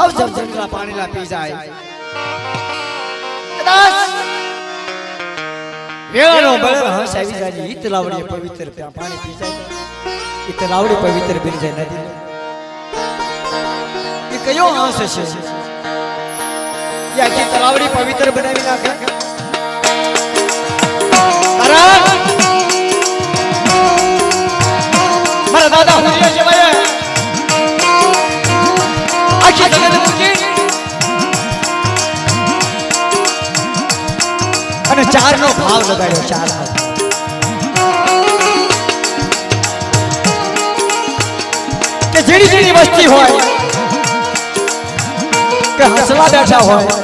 સૌ જળજંગલા પાણીના પી જાય. વેળાનો બળેલો હંસ આવી જાય ઈ તલાવડી પવિત્ર ત્યાં પાણી પી જાય. ઈ તલાવડી પવિત્ર બની જાય નદી એ કયો હસ છે? યા કે તલાવડી પવિત્ર બનાવી નાખે. મારા દાદા હુજે છે ભાઈ આખી અને ચાર નો ભાવ લગાડ્યો, ચાર કે ઝીણી ઝીણી વસ્તી હોય, કે હસવા બેઠા હોય.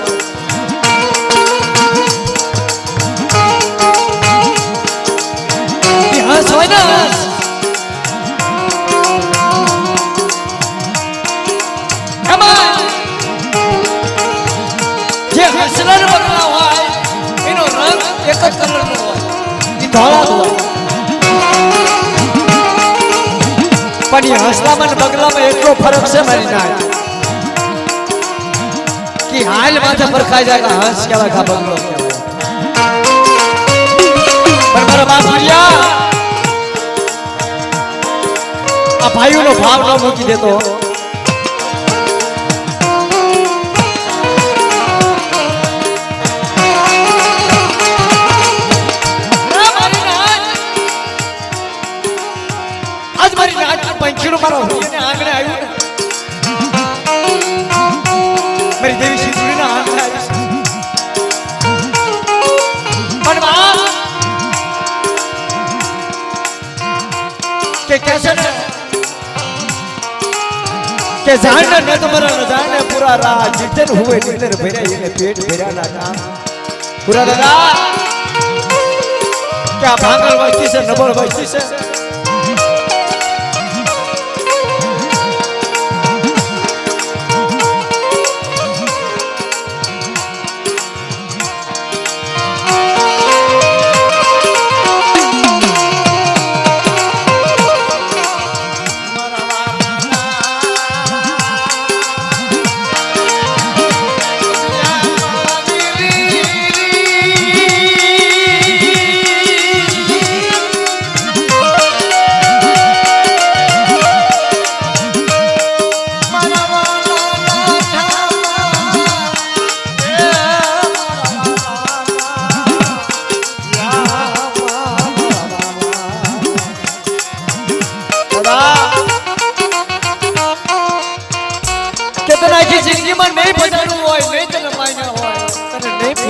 જે હસલર એક જ કલરનો હોય એ ધોળા જ હોય પણ એ હસલામાં ને બગલામાં એટલો ફરક છે મારી નાય કે હાલ માથે ફરખાઈ જાય કે હંસ કહેવાય કે આ બગલો કહેવાય પણ મારા બાપુરિયા આ ભાઈઓનો ભાવ ન મૂકી દેતો નાચ મારો એને આંગણે આવ્યું ને. મારી દેવી સિંધુડીના આંગણે આવી પણ બા કે કેસે ને કે જાણે ન તમારા ન જાણે પૂરા રા જીતન હોય જીતન ભર્યા એને પેટ ભર્યા ના કામ. પૂરા દાદા કે આ ભાંગલ વસ્તી છે નબળ વસ્તી છે.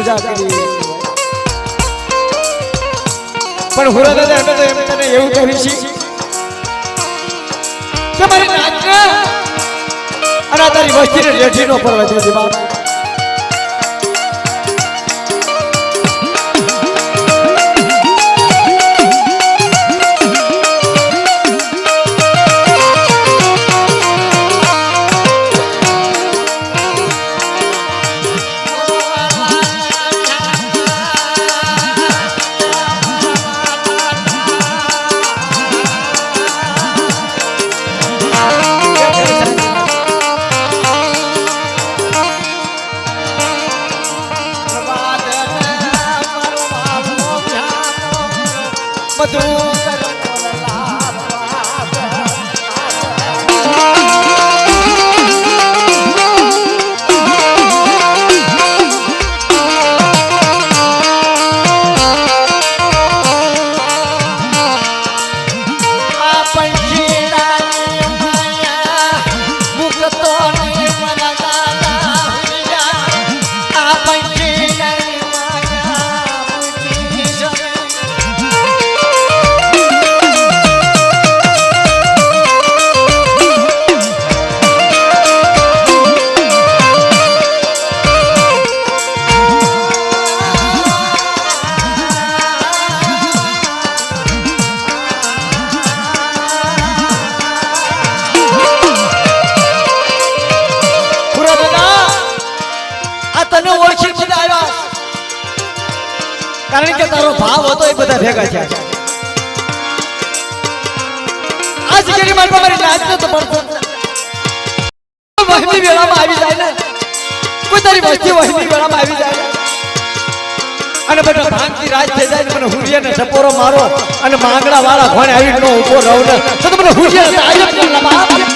પૂજા કરી પણ હુરા દાદા અમે તો એમ તને એવું કહી છીએ કે મારી અને તારી વસ્તીને રેઠી નો પડવા દીધી. બાપ કારણ કે તારો ભાવ હતો એ બધા ભેગા થયા છે. આ જગ્યાની મારી મારી નાચ તો પડતો. વહેલી વેળામાં આવી જાય ને. કોઈ તારી વસ્તી વહેલી વેળામાં આવી જાય. અને બેટા ભાંગતી રાત થઈ જાય મને હુરિયા ને સપોરો મારો અને માંગડા વાળા ઘોડે આવી નો ઊભો રહું ને. તો મને હુરિયાને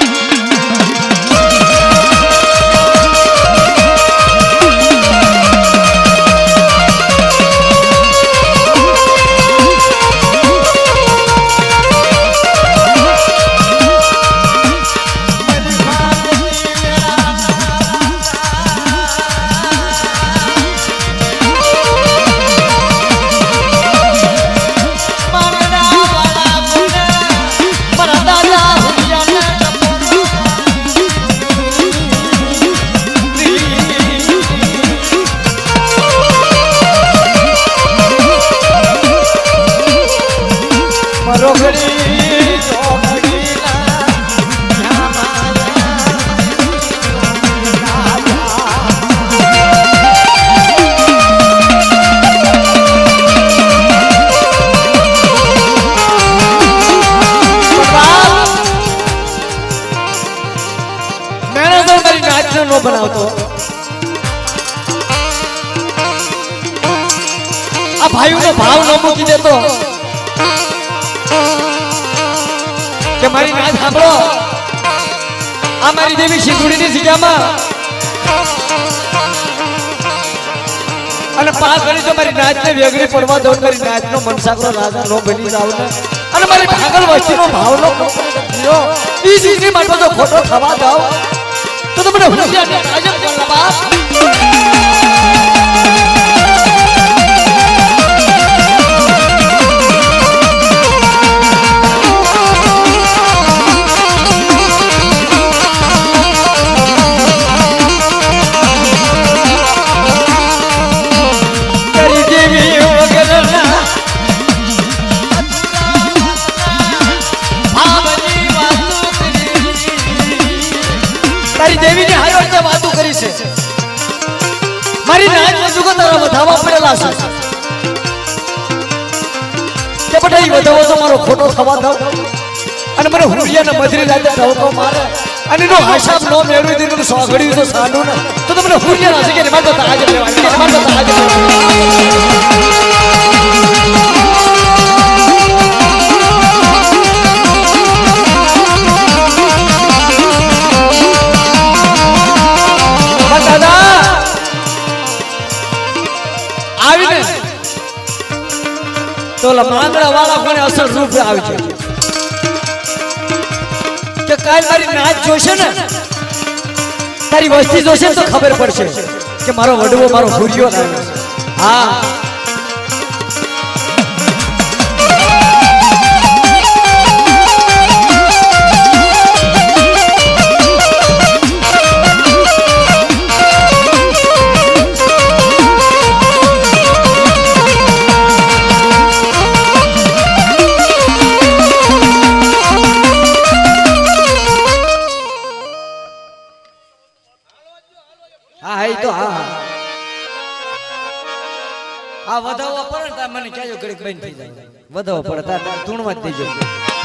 ઘડી તો મારી નાચને વેગળી પડવા દો મારી નાચનો મનસાગરો રાજા નો બની જાવ અને મારી ભાગલ વસ્તીનો ભાવનો થયો ઈ ચીજની માટે તો ખોટો થવા દઉં. તો તમને હું રાજા કર બાપ? દેવીની હારી વખતે વાતો કરી છે. મારી નાચ જુગો તારા વધાવા પડેલા છે. કે બધા ઈ વધાવો તો મારો ખોટો થવા દઉં. અને મને હુરિયાને મધરી રાતે ટવકો મારે. અને એનો હિસાબ નો મેળવી દીધું સોગડ્યું તો સાનું ને. તો તમને હુરિયા હશે કે મારે તો તાજ લેવા મારે તો તાજ આવીને તો માંગડા વાળા કોને અસર રૂપે આવી છે? કે કાલ મારી નાચ જોશે ને? તારી વસ્તી જોશે તો ખબર પડશે કે મારો વડવો મારો હુરિયો લાવ્યો હા. એ તો હા. આ વધાવો પડે મને કહેજો ઘડીક બંધ થઈ જાય. વધાવો પડે તાર જ દેજો પણ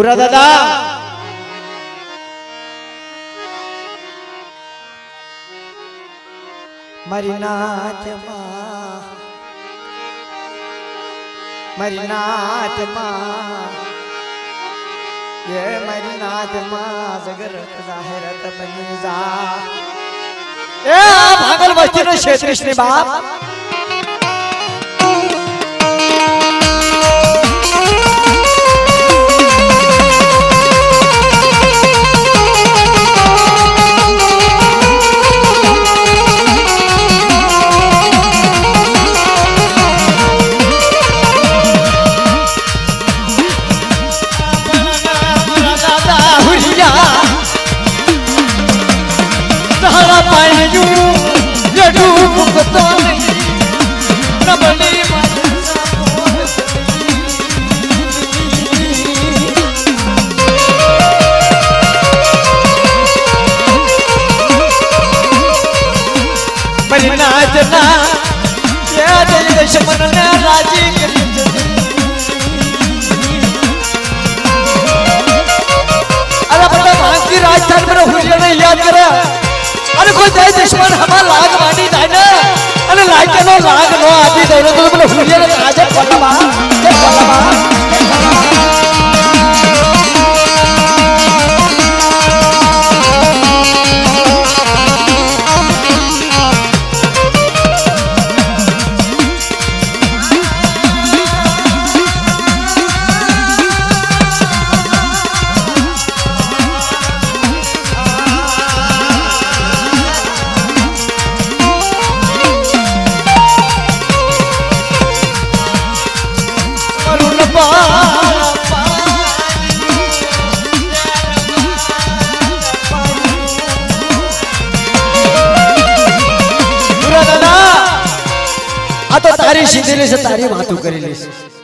પૂરા દાદા. મારી નાચમાં મારી નાચમાં એ મારી નાદમાં જગરત જાહેરત બની જા. એ ભાગલ વસ્તીનો છેત્રીસની બાપ. હુરિયાને યાદ કરે. અને કોઈ જય દુશ્મન હમા લાગ માંડી જાય ને, અને લાગ્યાનો લાગ નો આપી દે, તો મને હુરિયાને આજે પલવા કે પલવા તારી છે તારી વાતો કરેલી છે.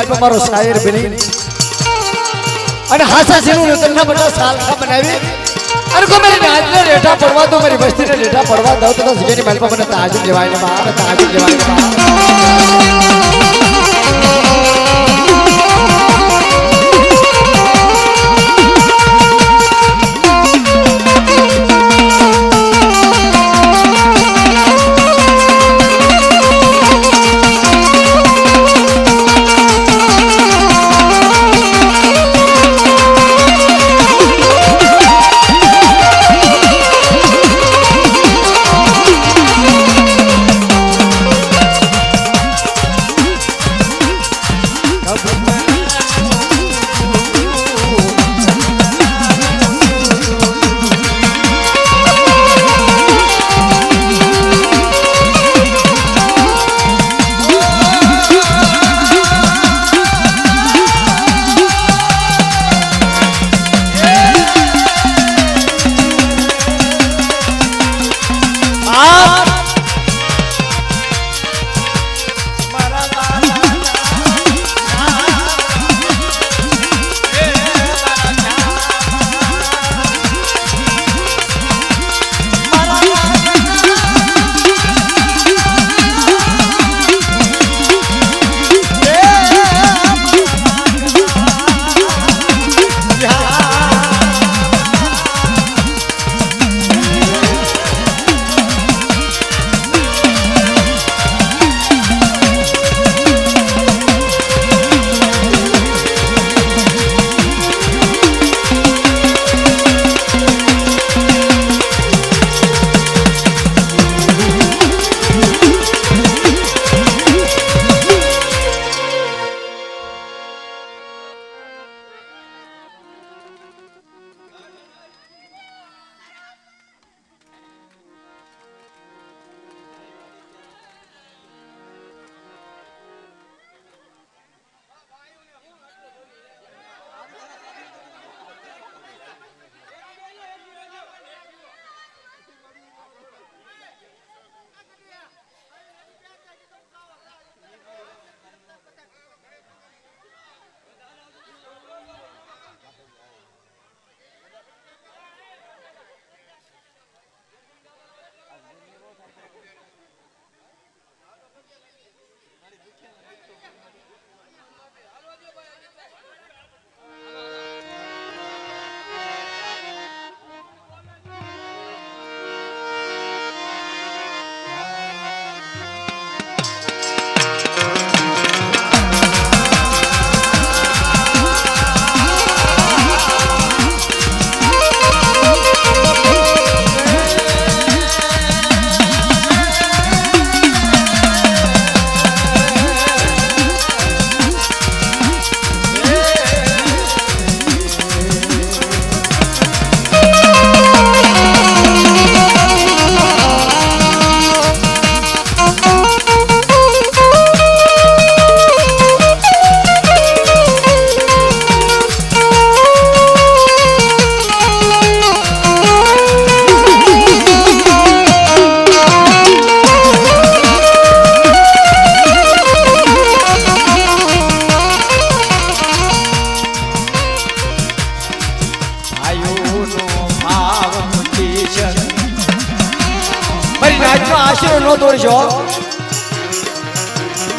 સંપન્નની અમારો મારો શાયર બની. અને હાસા સીનું તમને બધા સાલખા બનાવી. અને કો મારી નાચને રેઠા પડવા દો, મારી વસ્તીને રેઠા પડવા દો, તો જગ્યાની માલમાં મને તાજુ જવાય ને બા તાજુબ જવાય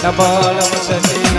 રાજનો આશરો સતી